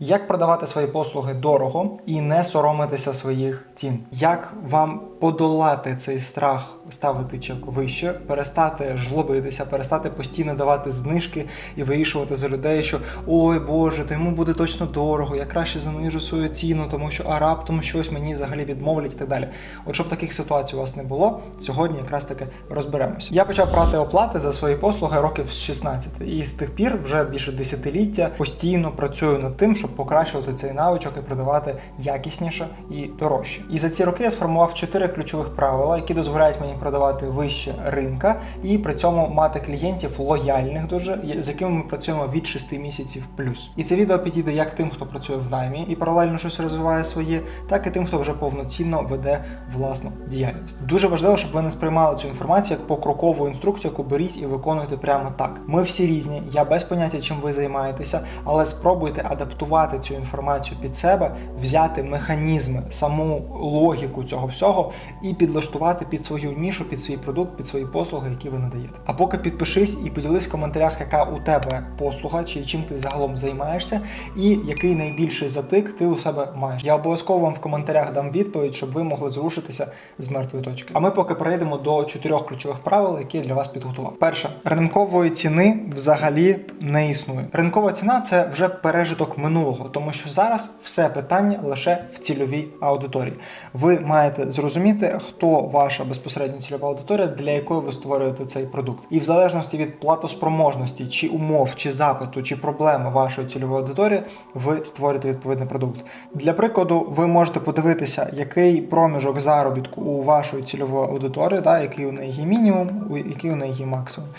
Як продавати свої послуги дорого і не соромитися своїх цін? Як вам подолати цей страх ставити чек вище, перестати жлобитися, перестати постійно давати знижки і вирішувати за людей, що ой Боже, то йому буде точно дорого, я краще занижу свою ціну, тому що а раптом щось мені взагалі відмовлять і так далі. От щоб таких ситуацій у вас не було, сьогодні якраз таки розберемося. Я почав брати оплати за свої послуги років з 16, і з тих пір вже більше десятиліття постійно працюю над тим, щоб покращувати цей навичок і продавати якісніше і дорожче. І за ці роки я сформував чотири ключових правила, які дозволяють мені продавати вище ринка і при цьому мати клієнтів лояльних дуже, з якими ми працюємо від 6 місяців плюс. І це відео підійде як тим, хто працює в наймі і паралельно щось розвиває своє, так і тим, хто вже повноцінно веде власну діяльність. Дуже важливо, щоб ви не сприймали цю інформацію як покрокову інструкцію, яку беріть і виконуйте прямо так. Ми всі різні, я без поняття, чим ви займаєтеся, але спробуйте адаптувати цю інформацію під себе, взяти механізми, саму логіку цього всього і підлаштувати під свою нішу, під свій продукт, під свої послуги, які ви надаєте. А поки підпишись і поділись в коментарях, яка у тебе послуга, чи чим ти загалом займаєшся, і який найбільший затик ти у себе маєш. Я обов'язково вам в коментарях дам відповідь, щоб ви могли зрушитися з мертвої точки. А ми поки перейдемо до чотирьох ключових правил, які я для вас підготував. Перше, ринкової ціни взагалі не існує. Ринкова ціна це вже пережиток минулого, тому що зараз все питання лише в цільовій аудиторії. Ви маєте зрозуміти, хто ваша безпосередньо цільова аудиторія, для якої ви створюєте цей продукт. І в залежності від платоспроможності, чи умов, чи запиту, чи проблеми вашої цільової аудиторії, ви створюєте відповідний продукт. Для прикладу, ви можете подивитися, який проміжок заробітку у вашої цільової аудиторії, да, який у неї є мінімум, який у неї є максимум.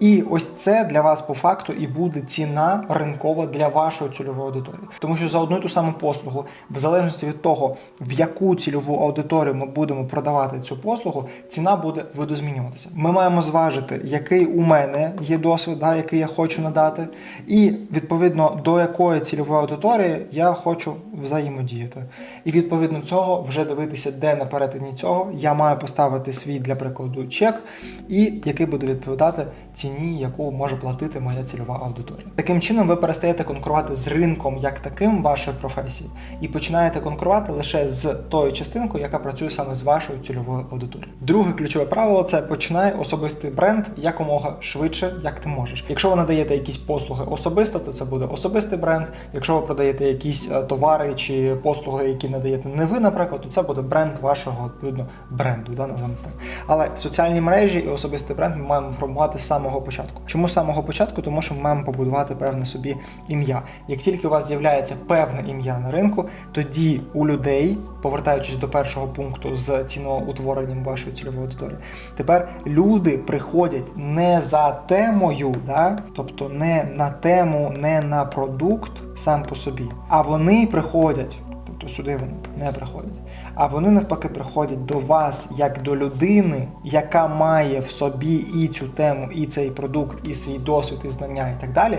І ось це для вас по факту і буде ціна ринкова для вашої цільової аудиторії. Тому що за одну і ту саму послугу, в залежності від того, в яку цільову аудиторію ми будемо продавати цю послугу, ціна буде видозмінюватися. Ми маємо зважити, який у мене є досвід, да, який я хочу надати, і відповідно до якої цільової аудиторії я хочу взаємодіяти. І відповідно цього вже дивитися, де на перетині цього я маю поставити свій для прикладу чек, і який буде відповідати ціні, яку може платити моя цільова аудиторія. Таким чином, ви перестаєте конкурувати з ринком як таким вашої професії, і починаєте конкурувати лише з тою частинкою, яка працює саме з вашою цільовою аудиторією. Друге ключове правило це починай особистий бренд якомога швидше, як ти можеш. Якщо ви надаєте якісь послуги особисто, то це буде особистий бренд. Якщо ви продаєте якісь е, товари чи послуги, які надаєте не ви, наприклад, то це буде бренд вашого відповідно бренду, да, називаємо так. Але соціальні мережі і особистий бренд ми маємо формувати з самого початку. Чому з самого початку? Тому що ми маємо побудувати певне собі ім'я. Як тільки у вас з'являється певне ім'я на ринку, тоді у людей, повертаючись до першого пункту з ціноутворенням вашої цільової аудиторії, тепер люди приходять не за темою, да? тобто не на тему, не на продукт сам по собі, а вони приходять. Тобто сюди вони не приходять. А вони навпаки приходять до вас як до людини, яка має в собі і цю тему, і цей продукт, і свій досвід, і знання, і так далі.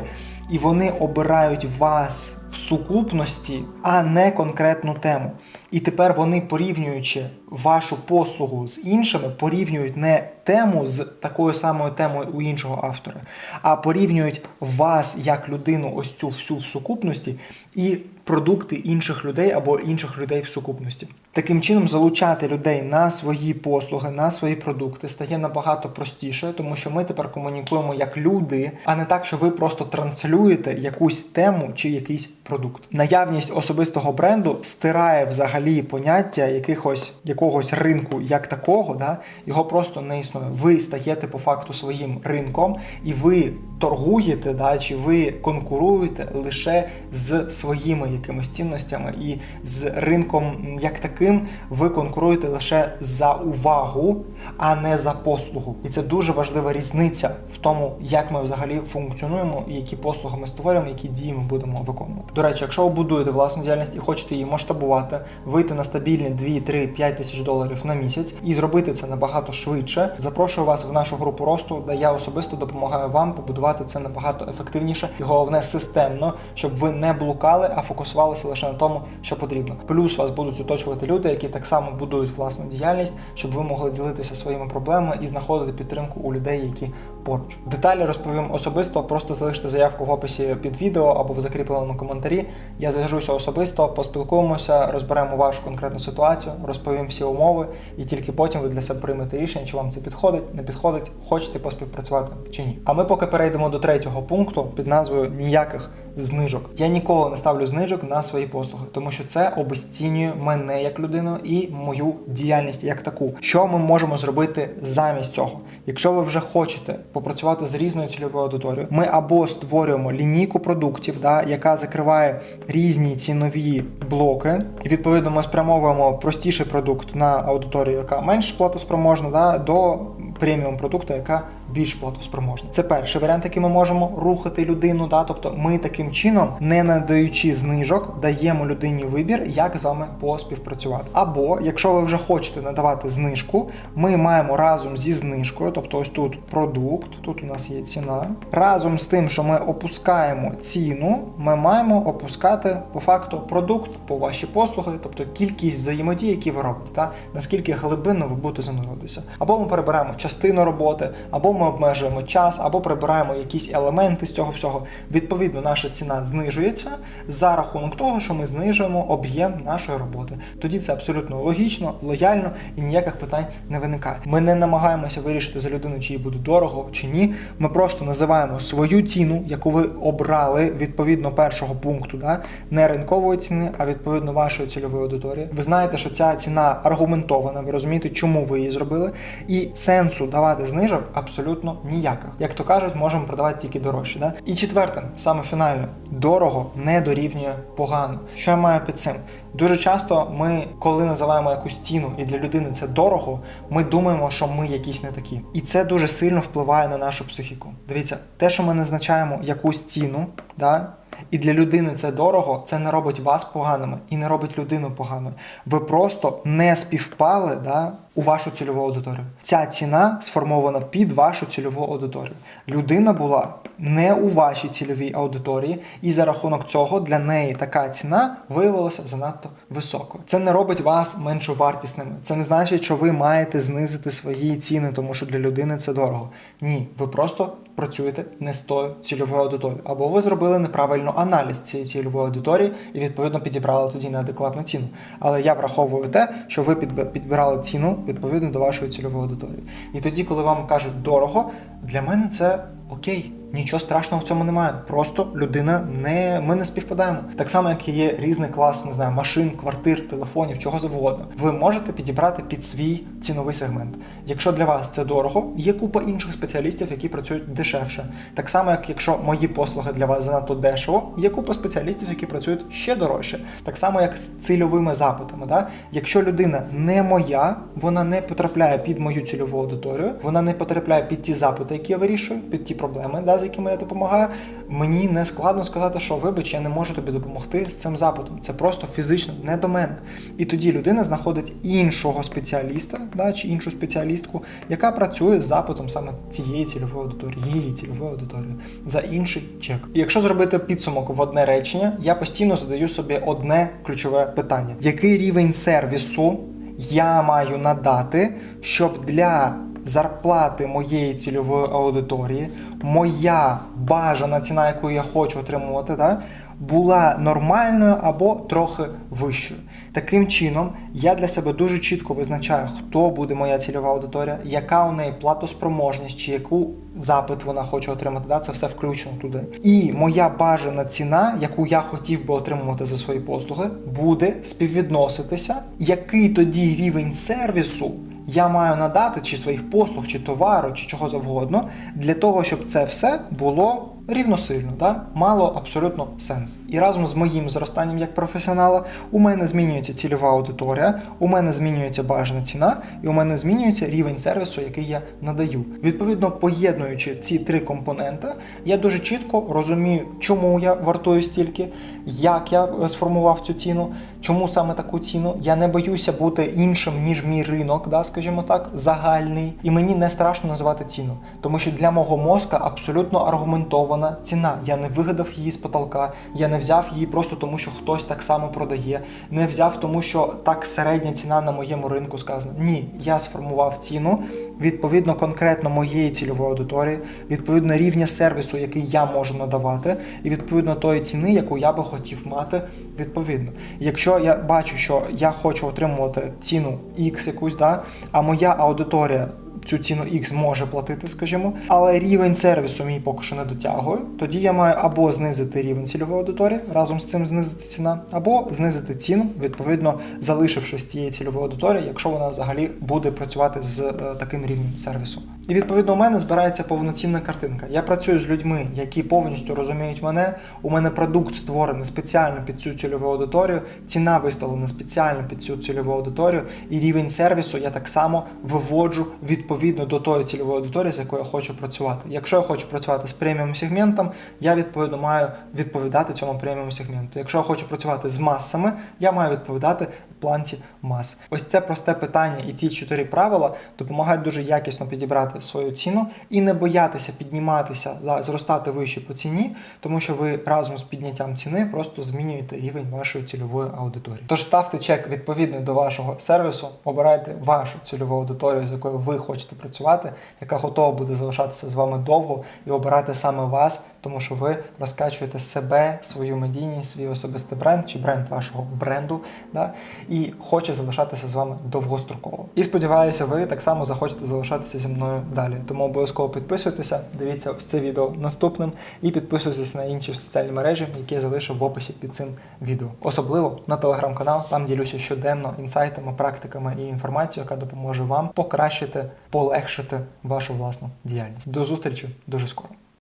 І вони обирають вас в сукупності, а не конкретну тему. І тепер вони, порівнюючи вашу послугу з іншими, порівнюють не тему з такою самою темою у іншого автора, а порівнюють вас як людину, ось цю всю в сукупності, і продукти інших людей або інших людей в сукупності. Таким чином, залучати людей на свої послуги, на свої продукти стає набагато простіше, тому що ми тепер комунікуємо як люди, а не так, що ви просто транслюєте якусь тему чи якийсь продукт. Наявність особистого бренду стирає взагалі поняття якихось якогось ринку як такого, да? його просто не існує. Ви стаєте по факту своїм ринком, і ви торгуєте, да, чи ви конкуруєте лише з своїми якимись цінностями, і з ринком як таким ви конкуруєте лише за увагу, а не за послугу. І це дуже важлива різниця в тому, як ми взагалі функціонуємо, і які послуги ми створюємо, які дії ми будемо виконувати. До речі, якщо ви будуєте власну діяльність і хочете її масштабувати, вийти на стабільні 2, 3, 5 тисяч доларів на місяць і зробити це набагато швидше, запрошую вас в нашу групу росту, де я особисто допомагаю вам побудувати це набагато ефективніше і головне системно, щоб ви не блукали, а фокусувалися лише на тому, що потрібно. Плюс вас будуть оточувати люди, які так само будують власну діяльність, щоб ви могли ділитися своїми проблемами і знаходити підтримку у людей, які поруч. Деталі розповім особисто, просто залиште заявку в описі під відео або в закріпленому коментарі. Я зв'яжуся особисто, поспілкуємося, розберемо вашу конкретну ситуацію, розповім всі умови, і тільки потім ви для себе приймете рішення, чи вам це підходить, не підходить, хочете поспівпрацювати чи ні. А ми поки перейдемо до третього пункту під назвою ніяких знижок. Я ніколи не ставлю знижок на свої послуги, тому що це обесцінює мене як людину і мою діяльність як таку. Що ми можемо зробити замість цього? Якщо ви вже хочете попрацювати з різною цільовою аудиторією, ми або створюємо лінійку продуктів, да, яка закриває різні цінові блоки, і відповідно ми спрямовуємо простіший продукт на аудиторію, яка менш платоспроможна, да, до преміум продукту, яка більш платоспроможна. Це перший варіант, який ми можемо рухати людину. Да? Тобто ми таким чином, не надаючи знижок, даємо людині вибір, як з вами поспівпрацювати. Або якщо ви вже хочете надавати знижку, ми маємо разом зі знижкою, тобто ось тут продукт, тут у нас є ціна. Разом з тим, що ми опускаємо ціну, ми маємо опускати по факту продукт по ваші послуги, тобто кількість взаємодій, які ви робите, та наскільки глибинно ви будете занурюватися. Або ми перебираємо частину роботи, або ми обмежуємо час, або прибираємо якісь елементи з цього всього. Відповідно, наша ціна знижується за рахунок того, що ми знижуємо об'єм нашої роботи. Тоді це абсолютно логічно, лояльно і ніяких питань не виникає. Ми не намагаємося вирішити за людину, чи їй буде дорого чи ні. Ми просто називаємо свою ціну, яку ви обрали відповідно першого пункту, да? не ринкової ціни, а відповідно вашої цільової аудиторії. Ви знаєте, що ця ціна аргументована, ви розумієте, чому ви її зробили, і сенсу давати знижок абсолютно ніяких. Як то кажуть, можемо продавати тільки дорожче. Да? І четверте, саме фінально, дорого не дорівнює погано. Що я маю під цим? Дуже часто ми, коли називаємо якусь ціну, і для людини це дорого, ми думаємо, що ми якісь не такі. І це дуже сильно впливає на нашу психіку. Дивіться, те, що ми назначаємо якусь ціну, да, і для людини це дорого, це не робить вас поганими і не робить людину поганою. Ви просто не співпали да, у вашу цільову аудиторію. Ця ціна сформована під вашу цільову аудиторію. Людина була не у вашій цільовій аудиторії, і за рахунок цього для неї така ціна виявилася занадто високою. Це не робить вас меншовартісними. Це не значить, що ви маєте знизити свої ціни, тому що для людини це дорого. Ні, ви просто працюєте не з тою цільовою аудиторією. Або ви зробили неправильно аналіз цієї цільової аудиторії і відповідно підібрали тоді неадекватну ціну. Але я враховую те, що ви підбирали ціну відповідно до вашої цільової аудиторії. І тоді, коли вам кажуть дорого, для мене це окей. Нічого страшного в цьому немає. Просто людина не ми не співпадаємо. Так само, як є різний клас, не знаю, машин, квартир, телефонів, чого завгодно. Ви можете підібрати під свій ціновий сегмент. Якщо для вас це дорого, є купа інших спеціалістів, які працюють дешевше. Так само, як якщо мої послуги для вас занадто дешево, є купа спеціалістів, які працюють ще дорожче. Так само, як з цільовими запитами. Да? Якщо людина не моя, вона не потрапляє під мою цільову аудиторію, вона не потрапляє під ті запити, які я вирішую, під ті проблеми, да, якими я допомагаю. Мені не складно сказати, що вибач, я не можу тобі допомогти з цим запитом. Це просто фізично не до мене. І тоді людина знаходить іншого спеціаліста, да, чи іншу спеціалістку, яка працює з запитом саме цієї цільової аудиторії, її цільової аудиторії за інший чек. І якщо зробити підсумок в одне речення, я постійно задаю собі одне ключове питання: який рівень сервісу я маю надати, щоб для зарплати моєї цільової аудиторії, моя бажана ціна, яку я хочу отримувати, да, була нормальною або трохи вищою. Таким чином, я для себе дуже чітко визначаю, хто буде моя цільова аудиторія, яка у неї платоспроможність, чи яку запит вона хоче отримати. Да, це все включено туди. І моя бажана ціна, яку я хотів би отримувати за свої послуги, буде співвідноситися, який тоді рівень сервісу я маю надати чи своїх послуг, чи товару, чи чого завгодно, для того, щоб це все було рівносильно, да? мало абсолютно сенс. І разом з моїм зростанням як професіонала у мене змінюється цільова аудиторія, у мене змінюється бажана ціна, і у мене змінюється рівень сервісу, який я надаю. Відповідно, поєднуючи ці три компоненти, я дуже чітко розумію, чому я вартую стільки, як я е, сформував цю ціну, чому саме таку ціну. Я не боюся бути іншим, ніж мій ринок, да, скажімо так, загальний. І мені не страшно називати ціну, тому що для мого мозка абсолютно аргументовано сформована ціна. Я не вигадав її з потолка, я не взяв її просто тому, що хтось так само продає, не взяв тому, що так середня ціна на моєму ринку сказана. Ні, я сформував ціну відповідно конкретно моєї цільової аудиторії, відповідно рівня сервісу, який я можу надавати, і відповідно тої ціни, яку я би хотів мати відповідно. Якщо я бачу, що я хочу отримувати ціну X якусь, да, а моя аудиторія цю ціну X може платити, скажімо, але рівень сервісу мій поки що не дотягує, тоді я маю або знизити рівень цільової аудиторії, разом з цим знизити ціна, або знизити ціну, відповідно залишившись цієї цільової аудиторії, якщо вона взагалі буде працювати з е, таким рівнем сервісу. І відповідно у мене збирається повноцінна картинка. Я працюю з людьми, які повністю розуміють мене. У мене продукт створений спеціально під цю цільову аудиторію, ціна виставлена спеціально під цю цільову аудиторію, і рівень сервісу я так само виводжу відповідно до тої цільової аудиторії, з якою я хочу працювати. Якщо я хочу працювати з преміум сегментом, я відповідно маю відповідати цьому преміум сегменту. Якщо я хочу працювати з масами, я маю відповідати планці мас. Ось це просте питання, і ці чотири правила допомагають дуже якісно підібрати свою ціну і не боятися підніматися, зростати вище по ціні, тому що ви разом з підняттям ціни просто змінюєте рівень вашої цільової аудиторії. Тож ставте чек відповідний до вашого сервісу, обирайте вашу цільову аудиторію, з якою ви хочете працювати, яка готова буде залишатися з вами довго, і обирати саме вас, тому що ви розкачуєте себе, свою медійність, свій особистий бренд чи бренд вашого бренду, да, і хоче залишатися з вами довгостроково. І сподіваюся, ви так само захочете залишатися зі мною далі. Тому обов'язково підписуйтеся, дивіться ось це відео наступним і підписуйтесь на інші соціальні мережі, які я залишив в описі під цим відео. Особливо на телеграм-канал, там ділюся щоденно інсайтами, практиками і інформацією, яка допоможе вам покращити, полегшити вашу власну діяльність. До зустрічі дуже скоро.